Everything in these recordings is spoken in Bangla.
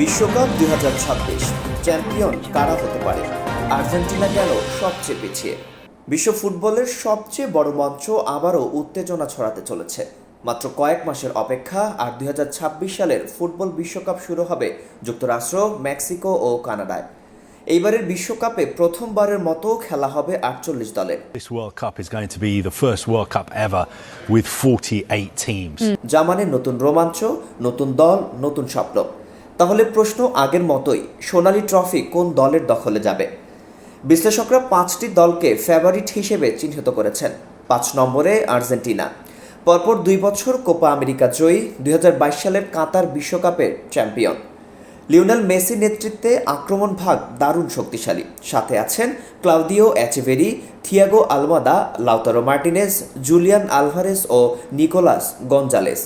বিশ্বকাপ দুই চ্যাম্পিয়ন কারা হতে পারে? আর্জেন্টিনা গেল সবচেয়ে পিছিয়ে? বিশ্ব ফুটবলের সবচেয়ে বড় মঞ্চ আবারও উত্তেজনা ছড়াতে চলেছে। মাত্র কয়েক মাসের অপেক্ষা আর দুই সালের ফুটবল বিশ্বকাপ শুরু হবে যুক্তরাষ্ট্র মেক্সিকো ও কানাডায়। এইবারের বিশ্বকাপে প্রথমবারের মতো খেলা হবে আটচল্লিশ দলের। This World Cup is going to be the first World Cup ever with 48 teams. যা মানে নতুন রোমাঞ্চ নতুন দল নতুন স্বপ্ন। তাহলে প্রশ্ন আগের মতোই, সোনালী ট্রফি কোন দলের দখলে যাবে? বিশ্লেষকরা পাঁচটি দলকে ফেভারিট হিসেবে চিহ্নিত করেছেন। পাঁচ নম্বরে আর্জেন্টিনা। পরপর দুই বছর কোপা আমেরিকা জয়ী, দুই হাজার বাইশ সালের কাতার বিশ্বকাপের চ্যাম্পিয়ন। লিওনেল মেসি নেতৃত্বে আক্রমণ ভাগ দারুণ শক্তিশালী। সাথে আছেন Claudio Echeverri Thiago Almada, Lautaro Martinez Julian Alvarez ও Nicolas Gonzalez.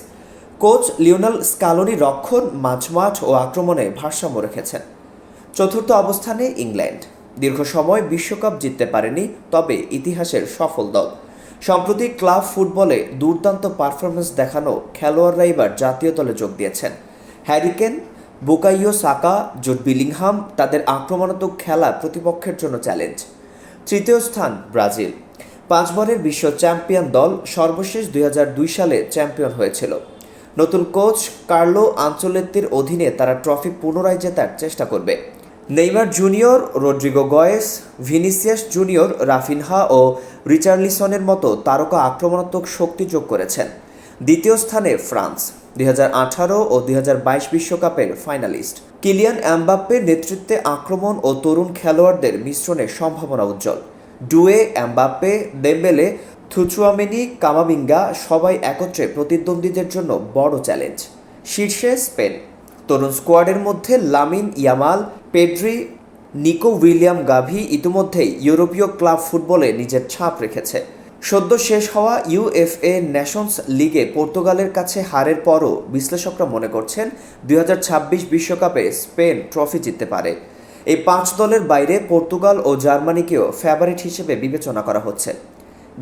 Coach Lionel Scaloni রক্ষণ মাঝমাঠ ও আক্রমণে ভারসাম্য রেখেছেন। চতুর্থ অবস্থানে ইংল্যান্ড। দীর্ঘ সময় বিশ্বকাপ জিততে পারেনি, তবে ইতিহাসের সফল দল। সম্প্রতি ক্লাব ফুটবলে দুর্দান্ত পারফরমেন্স দেখানো খেলোয়াড়রা এবার জাতীয় দলে যোগ দিয়েছেন। হ্যারিকেন বুকাইও সাকা, জুট বিলিংহাম তাদের আক্রমণাত্মক খেলা প্রতিপক্ষের জন্য চ্যালেঞ্জ। তৃতীয় স্থান ব্রাজিল। পাঁচবারের বিশ্ব চ্যাম্পিয়ন দল সর্বশেষ দুই হাজার দুই সালে চ্যাম্পিয়ন হয়েছিল। নতুন কোচ কার্লো আঞ্চলেত্তির অধীনে তারা ট্রফি পুনরায় জেতার চেষ্টা করবে। Neymar junior, Rodrygo Goes, Vinicius junior, Raphinha ও রিচার্লিসনের মতো তারকা আক্রমণাত্মক শক্তি যোগ করেছেন। দ্বিতীয় স্থানে ফ্রান্স, দুই হাজার আঠারো ও দুই বিশ্বকাপের ফাইনালিস্ট। কিলিয়ান এমবাপ্পের নেতৃত্বে আক্রমণ ও তরুণ খেলোয়াড়দের মিশ্রণের সম্ভাবনা উজ্জ্বল। ডুয়ে অ্যাম্বাপ্পে দেম্বেলে থুচুয়ামেনি কামাবিঙ্গা সবাই একত্রে প্রতিদ্বন্দ্বীদের জন্য বড় চ্যালেঞ্জ। শীর্ষে স্পেন। তরুণ স্কোয়াডের মধ্যে Lamine Yamal, Pedri, Nico Williams Gavi ইতিমধ্যেই ইউরোপীয় ক্লাব ফুটবলে নিজের ছাপ রেখেছে। সদ্য শেষ হওয়া ইউএফএ ন্যাশনস লিগে পর্তুগালের কাছে হারের পরও বিশ্লেষকরা মনে করছেন দুই বিশ্বকাপে স্পেন ট্রফি জিততে পারে। এই পাঁচ দলের বাইরে পর্তুগাল ও জার্মানিকেও ফেভারিট হিসেবে বিবেচনা করা হচ্ছে।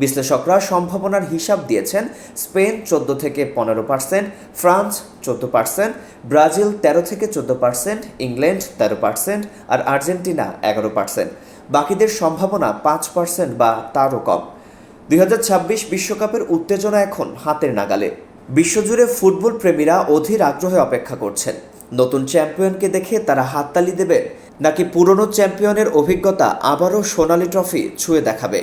বিশ্লেষকরা সম্ভাবনার হিসাব দিয়েছেন, স্পেন চোদ্দ থেকে পনেরো পার্সেন্ট, ফ্রান্স চোদ্দ পার্সেন্ট, ব্রাজিল তেরো থেকে চোদ্দ পার্সেন্ট, ইংল্যান্ড তেরো পার্সেন্ট আর আর্জেন্টিনা এগারো পার্সেন্ট। বাকিদের সম্ভাবনা পাঁচ পার্সেন্ট বা তারও কম। দুই বিশ্বকাপের উত্তেজনা এখন হাতের নাগালে। বিশ্বজুড়ে ফুটবল প্রেমীরা অধীর আগ্রহে অপেক্ষা করছেন। নতুন চ্যাম্পিয়নকে দেখে তারা হাততালি দেবে নাকি পুরনো চ্যাম্পিয়নের অভিজ্ঞতা আবারও সোনালি ট্রফি ছুঁয়ে দেখাবে।